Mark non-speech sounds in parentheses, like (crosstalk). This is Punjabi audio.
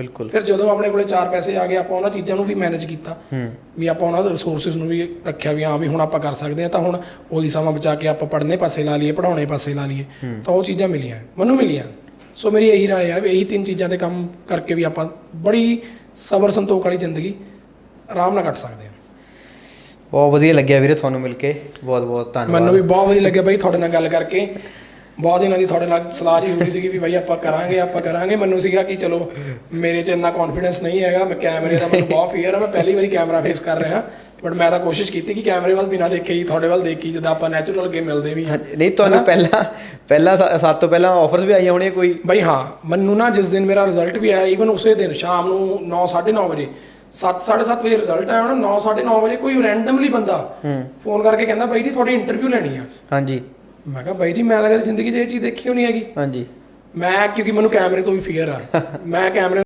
ਬਿਲਕੁਲ। ਫਿਰ ਜਦੋਂ ਆਪਣੇ ਕੋਲੇ ਚਾਰ ਪੈਸੇ ਆ ਗਏ ਆਪਾਂ ਉਹਨਾਂ ਚੀਜ਼ਾਂ ਨੂੰ ਵੀ ਮੈਨੇਜ ਕੀਤਾ। ਵੀ ਆਪਾਂ ਉਹਨਾਂ ਦੇ ਰਿਸੋਰਸਸ ਨੂੰ ਵੀ ਰੱਖਿਆ ਵੀ ਹਾਂ ਵੀ ਹੁਣ ਆਪਾਂ ਕਰ ਸਕਦੇ ਹਾਂ ਤਾਂ ਹੁਣ ਉਹੀ ਸਮਾਂ ਬਚਾ ਕੇ ਆਪਾਂ ਪੜ੍ਹਨੇ ਪਾਸੇ ਲਾ ਲਈਏ ਪੜਾਉਣੇ ਪਾਸੇ ਲਾ ਲਈਏ। ਤਾਂ ਉਹ ਚੀਜ਼ਾਂ ਮਿਲੀਆਂ ਮੈਨੂੰ ਮਿਲੀਆਂ। ਸੋ ਮੇਰੀ ਇਹੀ ਰਾਏ ਆ ਵੀ ਇਹੀ ਤਿੰਨ ਚੀਜ਼ਾਂ ਤੇ ਕੰਮ ਕਰਕੇ ਵੀ ਆਪਾਂ ਬੜੀ ਸਬਰ ਸੰਤੋਖ ਵਾਲੀ ਜ਼ਿੰਦਗੀ ਆਰਾਮ ਨਾਲ ਕੱਟ ਸਕਦੇ ਹਾਂ। ਬਹੁਤ ਵਧੀਆ ਲੱਗਿਆ ਵੀਰੇ ਤੁਹਾਨੂੰ ਮਿਲ ਕੇ। ਬਹੁਤ ਬਹੁਤ ਧੰਨਵਾਦ। ਮੈਨੂੰ ਵੀ ਬਹੁਤ ਵਧੀਆ ਲੱਗਿਆ ਬਾਈ ਤੁਹਾਡੇ ਨਾਲ ਗੱਲ ਕਰਕੇ। ਬਹੁਤ ਦਿਨਾਂ ਦੀ ਤੁਹਾਡੇ ਨਾਲ ਸਲਾਹ ਜੀ ਹੋਈ ਸੀਗੀ ਵੀ ਬਾਈ ਆਪਾਂ ਕਰਾਂਗੇ ਆਪਾਂ ਕਰਾਂਗੇ। ਮੈਨੂੰ ਸੀਗਾ ਕਿ ਚਲੋ ਮੇਰੇ 'ਚ ਇੰਨਾ ਕੌਨਫੀਡੈਂਸ ਨਹੀਂ ਹੈਗਾ। ਮੈਂ ਕੈਮਰੇ ਦਾ ਮੈਨੂੰ ਬਹੁਤ ਫੀਅਰ ਆ। ਮੈਂ ਪਹਿਲੀ ਵਾਰੀ ਕੈਮਰਾ ਫੇਸ ਕਰ ਰਿਹਾ। ਬਟ ਮੈਂ ਤਾਂ ਕੋਸ਼ਿਸ਼ ਕੀਤੀ ਕਿ ਕੈਮਰੇ ਵੱਲ ਬਿਨਾਂ ਦੇਖੇ ਹੀ ਤੁਹਾਡੇ ਵੱਲ ਦੇਖੀ ਜਿੱਦਾਂ ਆਪਾਂ ਨੈਚੁਰਲ ਗੇ ਮਿਲਦੇ ਵੀ ਹਾਂ ਨਹੀਂ ਤੁਹਾਨੂੰ ਪਹਿਲਾਂ ਪਹਿਲਾਂ ਸਾਤ ਤੋਂ ਪਹਿਲਾਂ ਆਫਰਸ ਵੀ ਆਈਆਂ ਹੋਣੀਆਂ ਕੋਈ? ਬਈ ਹਾਂ ਮੈਨੂੰ ਨਾ ਜਿਸ ਦਿਨ ਮੇਰਾ ਰਿਜ਼ਲਟ ਵੀ ਆਇਆ ਈਵਨ ਉਸੇ ਦਿਨ ਸ਼ਾਮ ਨੂੰ 9:30 ਵਜੇ 7:30 ਵਜੇ ਰਿਜ਼ਲਟ ਆਇਆ ਉਹਨਾਂ 9:30 ਵਜੇ ਕੋਈ ਰੈਂਡਮਲੀ ਬੰਦਾ ਫੋਨ ਕਰਕੇ ਕਹਿੰਦਾ ਬਾਈ ਜੀ ਤੁਹਾਡੀ ਇੰਟਰਵਿਊ ਲੈਣੀ ਆ। ਹਾਂਜੀ। ਮੈਂ ਕਿਹਾ ਬਾਈ ਜੀ ਮੈਂ ਤਾਂ ਕਦੇ ਜ਼ਿੰਦਗੀ 'ਚ ਇਹ ਚੀਜ਼ ਦੇਖੀ ਹੋਣੀ ਹੈਗੀ। ਹਾਂਜੀ। ਮੈਂ ਕਿਉਂਕਿ ਮੈਨੂੰ ਕੈਮਰੇ ਤੋਂ ਵੀ ਫੀਅਰ ਆ। (laughs) ਮੈਂ ਕੈਮਰੇ